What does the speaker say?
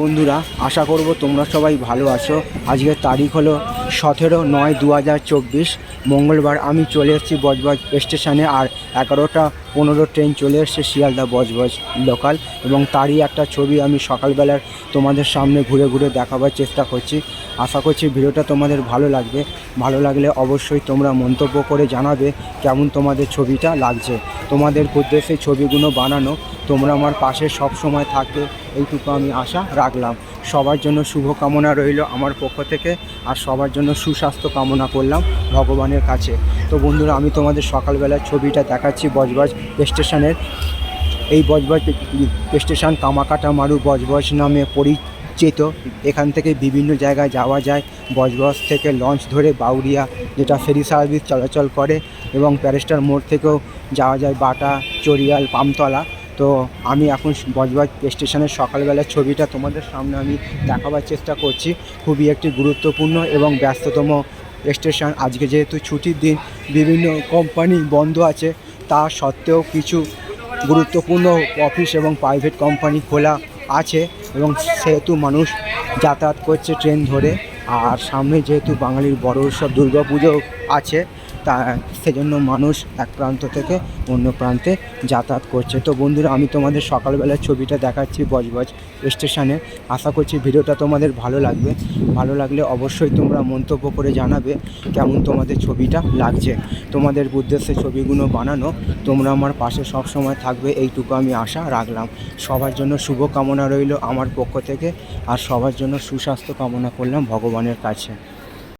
বন্ধুরা, আশা করব তোমরা সবাই ভালো আছো। আজকের তারিখ হলো সতেরো নয় দু মঙ্গলবার আমি চলে এসেছি বজবজ স্টেশনে আর এগারোটা পনেরো ট্রেন চলে এসছে শিয়ালদা বজবজ লোকাল এবং তারই একটা ছবি আমি সকালবেলার তোমাদের সামনে ঘুরে ঘুরে দেখাবার চেষ্টা করছি। আশা করছি ভিডিওটা তোমাদের ভালো লাগবে। ভালো লাগলে অবশ্যই তোমরা মন্তব্য করে জানাবে কেমন তোমাদের ছবিটা লাগছে। তোমাদের উদ্দেশ্যে ছবিগুলো বানানো, তোমরা আমার পাশে সব সময় থাকবে। এইটুকু আমি আশা রাখলাম। সবার জন্য শুভকামনা রইল আমার পক্ষ থেকে আর সবার জন্য সুস্বাস্থ্য কামনা করলাম ভগবানের কাছে। তো বন্ধুরা, আমি তোমাদের সকালবেলার ছবিটা দেখাচ্ছি বজবজ স্টেশনের। এই Budge Budge station Komagata Maru Budge Budge নামে পরিচিত। এখান থেকে বিভিন্ন জায়গায় যাওয়া যায়। বজবজ থেকে লঞ্চ ধরে বাউরিয়া, যেটা ফেরি সার্ভিস চলাচল করে এবং প্যারেস্টার মোড় থেকেও যাওয়া যায় বাটা চরিয়াল পামতলা। তো আমি এখন বজবজ স্টেশনের সকালবেলার ছবিটা তোমাদের সামনে আমি দেখাবার চেষ্টা করছি। খুবই একটি গুরুত্বপূর্ণ এবং ব্যস্ততম স্টেশন। আজকে যেহেতু ছুটির দিন, বিভিন্ন কোম্পানি বন্ধ আছে, তা সত্ত্বেও কিছু গুরুত্বপূর্ণ অফিস এবং প্রাইভেট কোম্পানি খোলা আছে এবং সেহেতু মানুষ যাতায়াত করছে ট্রেন ধরে। আর সামনে যেহেতু বাঙালির বড় উৎসব দুর্গা পুজো আছে তা সেজন্য মানুষ এক প্রান্ত থেকে অন্য প্রান্তে যাতায়াত করছে। তো বন্ধুরা, আমি তোমাদের সকালবেলার ছবিটা দেখাচ্ছি বজবজ স্টেশনে। আশা করছি ভিডিওটা তোমাদের ভালো লাগবে। ভালো লাগলে অবশ্যই তোমরা মন্তব্য করে জানাবে কেমন তোমাদের ছবিটা লাগছে। তোমাদের উদ্দেশ্যে ছবিগুলো বানানো, তোমরা আমার পাশে সব সময় থাকবে, এইটুকু আমি আশা রাখলাম। সবার জন্য শুভ কামনা রইল আমার পক্ষ থেকে, আর সবার জন্য সুস্বাস্থ্য কামনা করলাম ভগবানের কাছে।